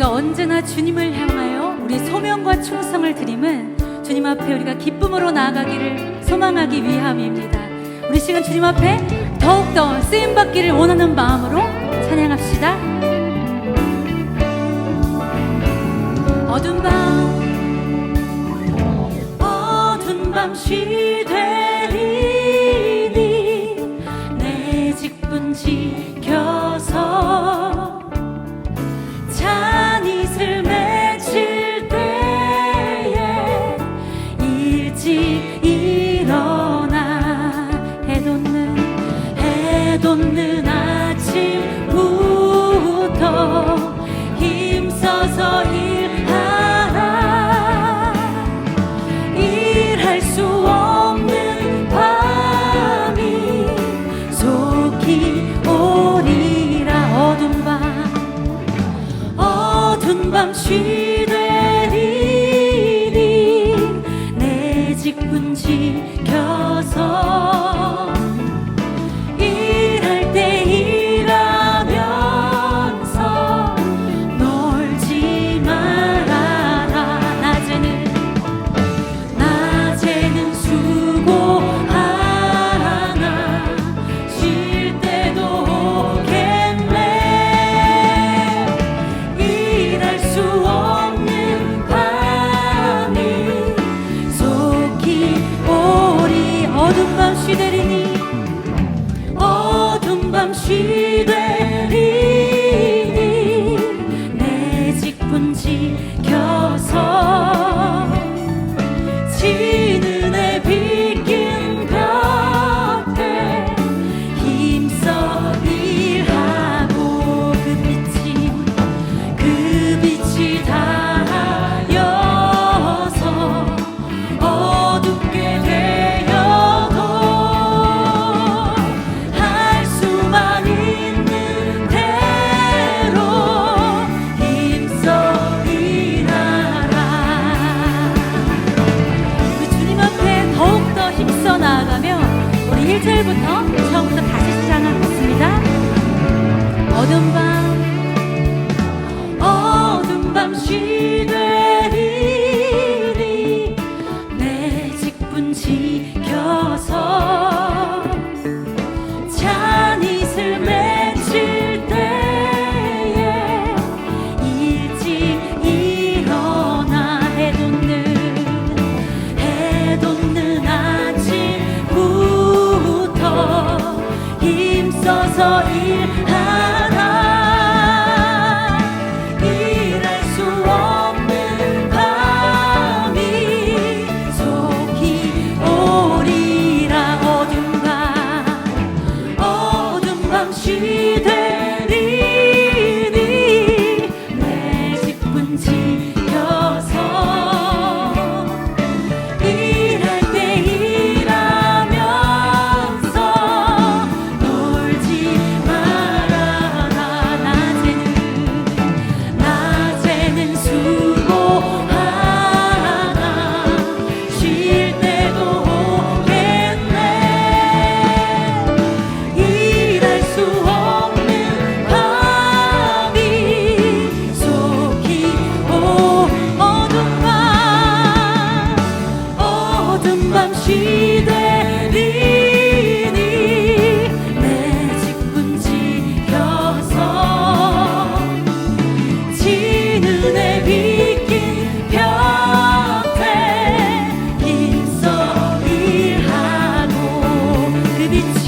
우리가 언제나 주님을 향하여 우리 소명과 충성을 드림은 주님 앞에 우리가 기쁨으로 나아가기를 소망하기 위함입니다. 우리 시간 주님 앞에 더욱더 쓰임 받기를 원하는 마음으로 찬양합시다. 어두운 밤 어두운 밤시 일찍 일어나. 해돋는 해돋는 아침부터 힘써서 일하라. 일할 수 없는 밤이 속히 오리라. 어둠 밤 어두운 밤쉬 어둠 밤 시대리니 어둠 밤 시되 어둠 밤 쉬되리니 내 직분 지켜서 잔잇을 맺힐 때에 일찍 일어나 해돋는 해돋는 아침부터 힘써서 일 ведь